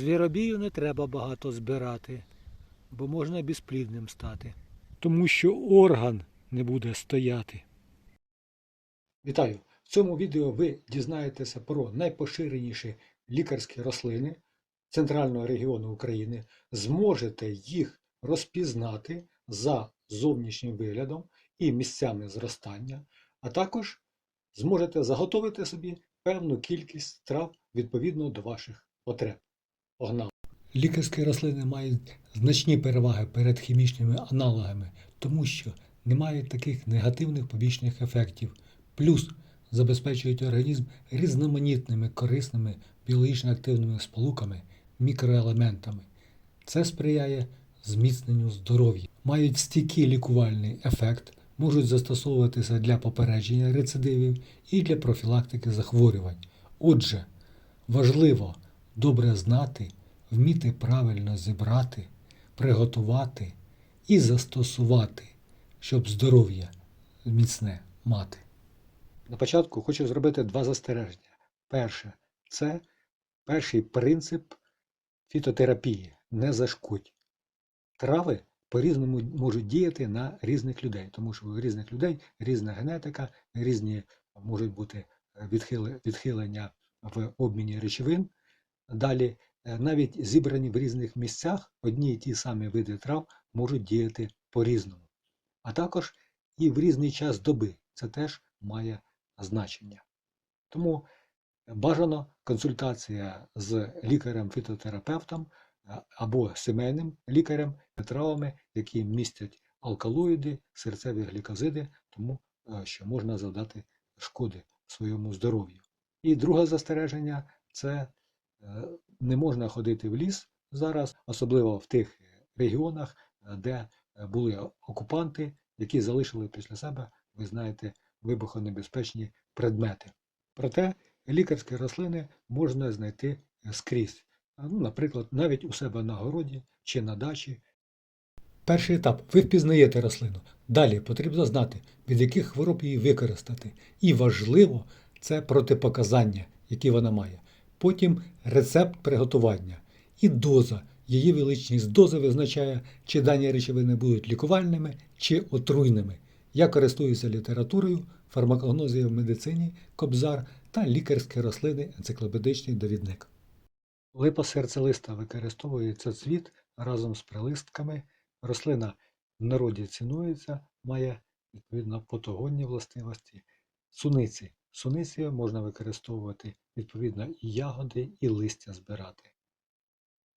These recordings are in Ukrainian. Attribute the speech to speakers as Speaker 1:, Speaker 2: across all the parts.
Speaker 1: Звіробію не треба багато збирати, бо можна безплідним стати. Тому що орган не буде стояти. Вітаю! В цьому відео ви дізнаєтеся про найпоширеніші лікарські рослини центрального регіону України, зможете їх розпізнати за зовнішнім виглядом і місцями зростання, а також зможете заготовити собі певну кількість трав відповідно до ваших потреб. Погнали! Лікарські рослини мають значні переваги перед хімічними аналогами, тому що не мають таких негативних побічних ефектів. Плюс забезпечують організм різноманітними корисними біологічно активними сполуками, мікроелементами. Це сприяє зміцненню здоров'я. Мають стійкий лікувальний ефект, можуть застосовуватися для попередження рецидивів і для профілактики захворювань. Отже, важливо добре знати, вміти правильно зібрати, приготувати і застосувати, щоб здоров'я міцне мати. На початку хочу зробити два застереження. Перше, це перший принцип фітотерапії не зашкодь. Трави по-різному можуть діяти на різних людей, тому що у різних людей різна генетика, різні можуть бути відхилення в обміні речовин. Далі, е, навіть зібрані в різних місцях, одні і ті самі види трав можуть діяти по-різному. А також і в різний час доби. Це теж має значення. Тому бажано консультація з лікарем-фітотерапевтом або сімейним лікарем травами, які містять алкалоїди, серцеві глікозиди, тому е, що можна завдати шкоди своєму здоров'ю. І друге застереження це е, не можна ходити в ліс зараз, особливо в тих регіонах, е, де е, були окупанти, які залишили після себе, ви знаєте, вибухонебезпечні предмети. Проте лікарські рослини можна знайти скрізь. Ну, наприклад, навіть у себе на городі чи на дачі. Перший етап ви впізнаєте рослину. Далі потрібно знати, від яких хвороб її використати. І важливо це протипоказання, які вона має. Потім рецепт приготування і доза. Її величність дози визначає, чи дані речовини будуть лікувальними чи отруйними. Я користуюся літературою, фармакогнозією в медицині, кобзар та лікарські рослини, енциклопедичний довідник. Липа серцелиста використовується цвіт разом з прилистками. Рослина в народі цінується, має відповідно патогонні властивості. Суниці. Суниці можна використовувати відповідно і ягоди, і листя збирати.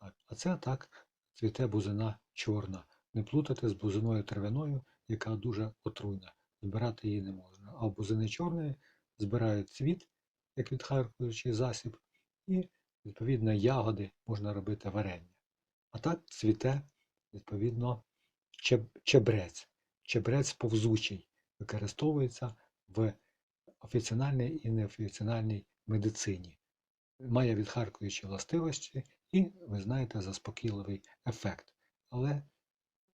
Speaker 1: Так, а це так цвіте бузина чорна. Не плутати з бузиною травяною, яка дуже отруйна. Збирати її не можна. А бузини чорної збирають цвіт, як відхаркуючий засіб, і відповідно ягоди можна робити варення. А так цвіте, відповідно, чеб- чебрець. Чебрець повзучий використовується в офіціональній і неофіціональній медицині. Має відхаркуючі властивості і, ви знаєте, заспокійливий ефект. Але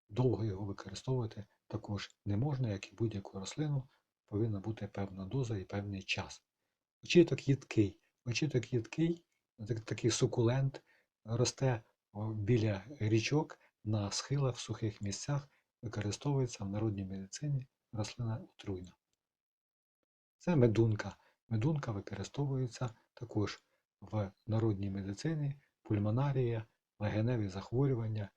Speaker 1: довго його використовувати також не можна, як і будь-яку рослину, повинна бути певна доза і певний час. Очіток їдкий. Очіток їдкий, так- такий сукулент, росте біля річок на схилах в сухих місцях, використовується в народній медицині рослина отруйна. Це медунка. Медунка використовується також в народній медицині, пульмонарія, легеневі захворювання.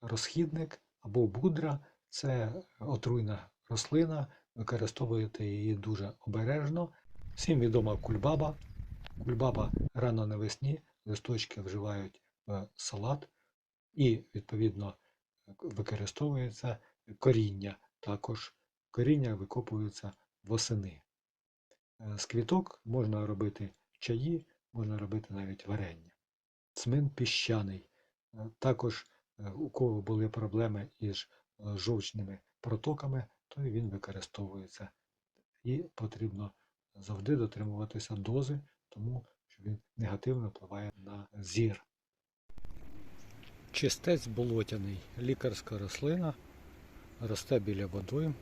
Speaker 1: Розхідник або будра це отруйна рослина, використовуєте її дуже обережно. Всім відома кульбаба. Кульбаба рано навесні, листочки вживають в салат і, відповідно, використовується коріння. Також коріння викопуються восени. Е, З квіток можна робити чаї, можна робити навіть варення. Цмин піщаний. Е, Також е, у кого були проблеми із жовчними протоками, то він використовується. І потрібно завжди дотримуватися дози, тому що він негативно впливає на зір. Чистець болотяний, лікарська рослина, росте біля водою.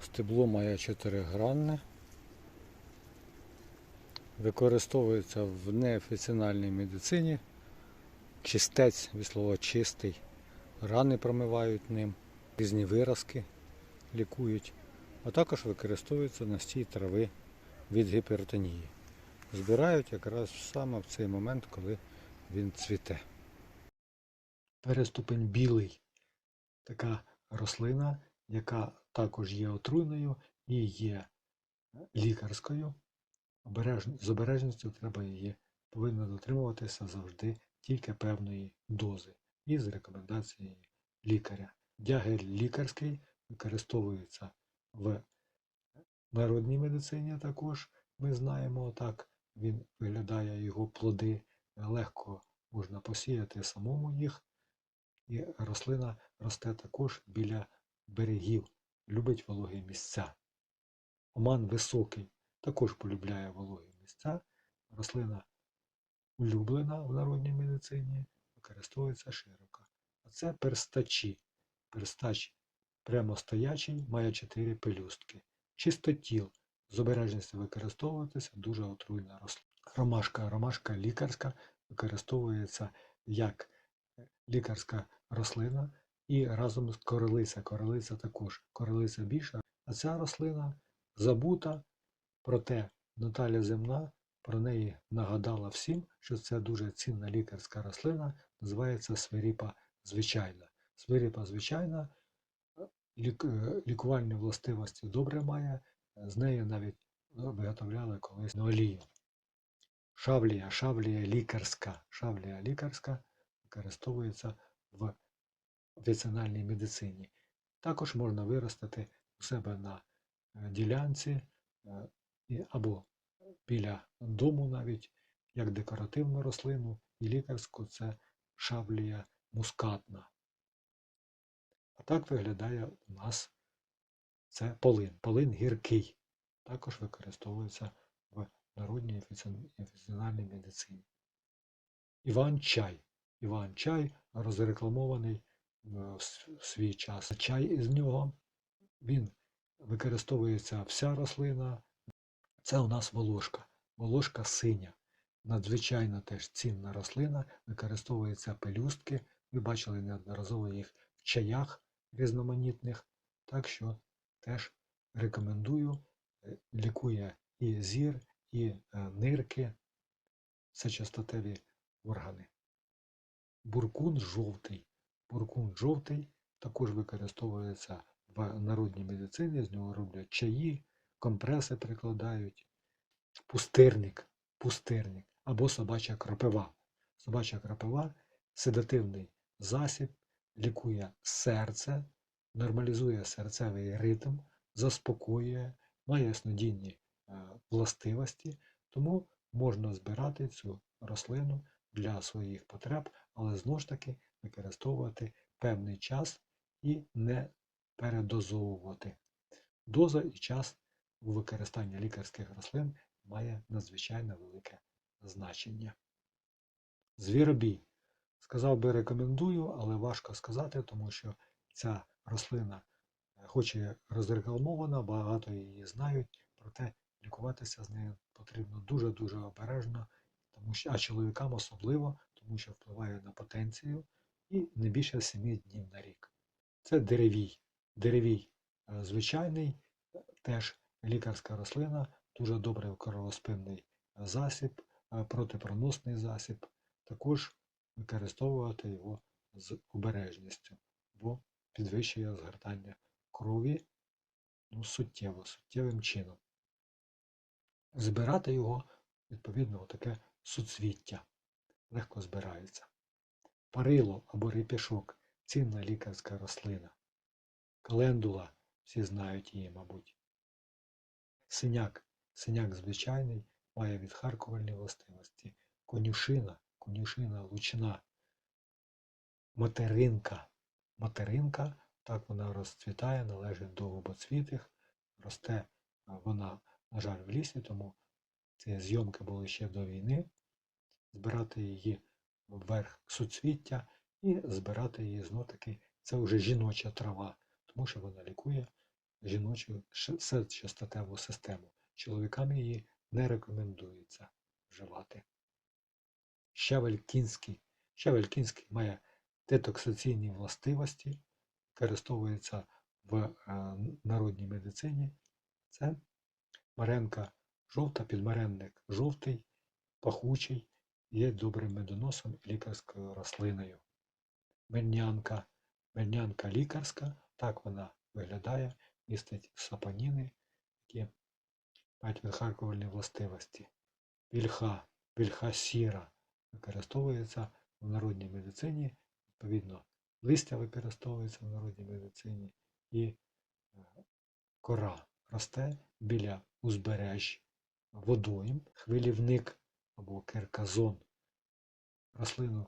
Speaker 1: Стебло має чотиригранне. Використовується в неофіціональній медицині чистець, від слова чистий. Рани промивають ним, різні виразки лікують, а також використовується настій трави від гіпертонії. Збирають якраз саме в цей момент, коли він цвіте. Переступень білий така рослина, яка також є отруйною і є лікарською. Обережн- З обережністю треба її повинно дотримуватися завжди тільки певної дози і з рекомендацією лікаря. Дягель лікарський використовується в народній медицині також. Ми знаємо так, він виглядає його плоди, легко можна посіяти самому їх. І рослина росте також біля берегів, любить вологі місця. Оман високий також полюбляє вологі місця. Рослина улюблена в народній медицині, використовується широко. А це перстачі. Перстач прямостоячий, має чотири пелюстки. Чистотіл. З обережністю використовуватися дуже отруйна рослина. Ромашка. Ромашка лікарська використовується як лікарська рослина і разом з королиця. Королиця також. Королиця більша, а ця рослина забута, проте Наталя Земна про неї нагадала всім, що це дуже цінна лікарська рослина, називається свиріпа звичайна. Свиріпа звичайна е, лікувальні властивості добре має, з неї навіть виготовляли колись на олію. Шавлія, шавлія лікарська. Шавлія лікарська використовується в вецинальній медицині. Також можна виростити у себе на е, ділянці е, або біля дому навіть як декоративну рослину, і лікарську це шавлія мускатна. А так виглядає у нас це полин. Полин гіркий. Також використовується в народній офіціональній медицині. Іван чай. Іван чай розрекламований в свій час. Чай із нього він використовується вся рослина. Це у нас волошка. Волошка синя. Надзвичайно теж цінна рослина, використовуються пелюстки. Ви бачили неодноразово їх в чаях різноманітних. Так що теж рекомендую. Е, Лікує і зір, і е, нирки, це частотеві органи. Буркун жовтий. Буркун жовтий також використовується в народній медицині, з нього роблять чаї, компреси прикладають. Пустирник, пустирник або собача крапива. Собача крапива седативний засіб, лікує серце, нормалізує серцевий ритм, заспокоює, має снодійні е, властивості, тому можна збирати цю рослину для своїх потреб, але знову ж таки використовувати певний час і не передозовувати. Доза і час у використанні лікарських рослин має надзвичайно велике значення. Звіробій. Сказав би рекомендую, але важко сказати, тому що ця рослина, е, хоч і розрекламована, багато її знають, проте лікуватися з нею потрібно дуже-дуже обережно, тому що, а чоловікам особливо, тому що впливає на потенцію і не більше 7 днів на рік. Це деревій. Деревій е, звичайний, е, теж лікарська рослина, дуже добрий кровоспинний е, засіб, е, протипроносний засіб. Також використовувати його з обережністю, бо підвищує згортання крові ну, суттєво, суттєвим чином. Збирати його, відповідно, таке суцвіття. Легко збирається. Парило або репішок цінна лікарська рослина. Календула, всі знають її, мабуть. Синяк. Синяк звичайний, має відхаркувальні властивості. Конюшина, конюшина лучна. Материнка. Материнка, так вона розцвітає, належить до губоцвітих. Росте вона, на жаль, в лісі, тому ці зйомки були ще до війни. Збирати її вверх суцвіття і збирати її знов таки. Це вже жіноча трава, тому що вона лікує жіночу частотеву систему. Чоловікам її не рекомендується вживати. Щавель кінський. Щавель кінський має детоксиційні властивості, використовується в е, народній медицині. Це маренка жовта, підмаренник жовтий, пахучий, є добрим медоносом і лікарською рослиною. Мельнянка. Мельнянка лікарська, так вона виглядає, містить сапоніни, які мають відхаркувальні властивості. Вільха, вільха сіра використовується в народній медицині, відповідно, листя використовується в народній медицині і е, кора росте біля узбережжя водойм, хвилівник або керказон. Рослину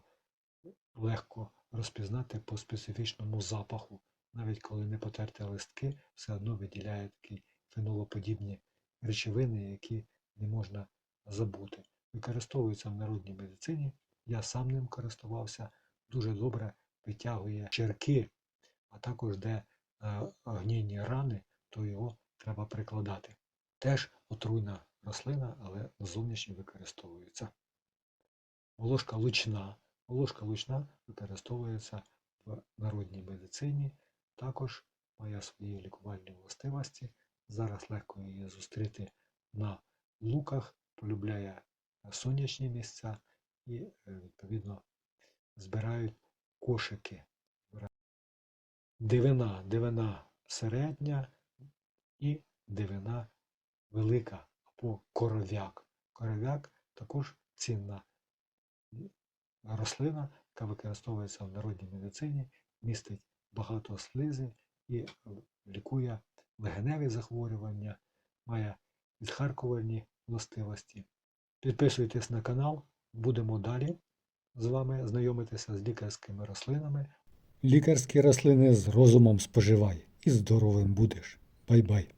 Speaker 1: легко розпізнати по специфічному запаху. Навіть коли не потерти листки, все одно виділяє такі фенолоподібні речовини, які не можна забути. Використовується в народній медицині. Я сам ним користувався, дуже добре витягує черки, а також де е, гнійні рани, то його треба прикладати. Теж отруйна рослина, але зовнішньо використовується. Волошка лучна. Волошка лучна використовується в народній медицині, також має свої лікувальні властивості. Зараз легко її зустріти на луках, полюбляє сонячні місця і, е, відповідно, збирають кошики. Дивина, дивина середня і дивина велика або коров'як. Коров'як також цінна рослина, яка використовується в народній медицині, містить багато слизи і е, лікує легеневі захворювання, має відхаркувальні властивості. Підписуйтесь на канал, будемо далі з вами знайомитися з лікарськими рослинами. Лікарські рослини з розумом споживай і здоровим будеш. Бай-бай!